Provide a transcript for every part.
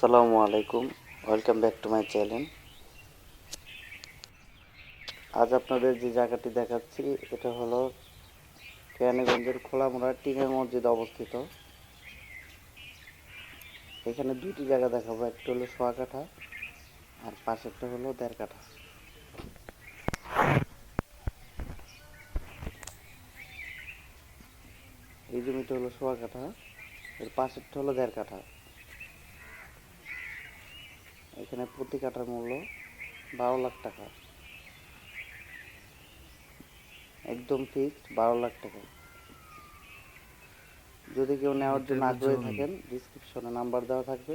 আসসালামু আলাইকুম। Welcome back to my channel আজ আপনাদের যে জায়গাটি দেখাচ্ছি, এটা হলো কেরানীগঞ্জের খোলামোড়া টিনের মসজিদ অবস্থিত। এখানে দুটি জায়গা দেখাবো, একটা হলো সোয়া কাঠা আর পাশেরটা হলো দেড় কাঠা এই জমিটা হলো সোয়া কাঠা এর পাশেরটা হলো দেড় কাঠা এখানে প্রতি কাঠার মূল্য বারো লাখ টাকা। একদম ফিক্সড বারো লাখ টাকা। যদি কেউ নেওয়ার জন্য আগ্রহী। থাকেন ডিসক্রিপশনে নাম্বার দেওয়া থাকবে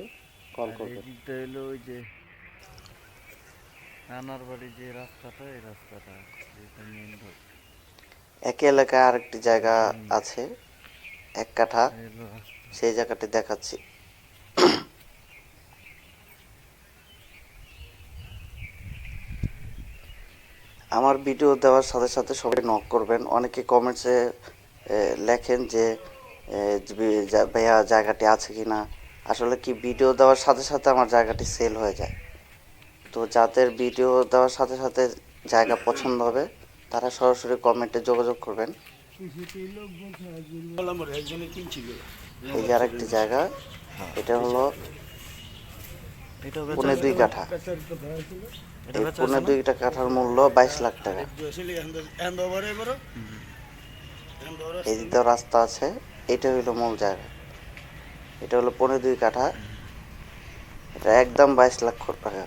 কল করবেন। হলো ওই যে নানার বাড়ি যে রাস্তাটা এই রাস্তাটা যেটা মেন রোড একই এলাকায় আরেকটি জায়গা আছে এক কাঠা। সেই জায়গাটি দেখাচ্ছি। আমার ভিডিও দেওয়ার সাথে সাথে সবাই নক করবেন। অনেকে কমেন্টসে লেখেন যে ভাইয়া জায়গাটি আছে কি না আসলে কি ভিডিও দেওয়ার সাথে সাথে আমার জায়গাটি সেল হয়ে যায়। তো যাদের ভিডিও দেওয়ার সাথে সাথে জায়গা পছন্দ হবে, তারা সরাসরি কমেন্টে যোগাযোগ করবেন। এই যে আরেকটি জায়গা, এটা হলো দুই কাঠা। এই পৌনে দুই কাঠার মূল্য বাইশ লাখ টাকা। এই রাস্তা আছে এটা হইল মূল জায়গা। এটা হলো দুই কাঠা। এটা একদম বাইশ লাখ টাকা।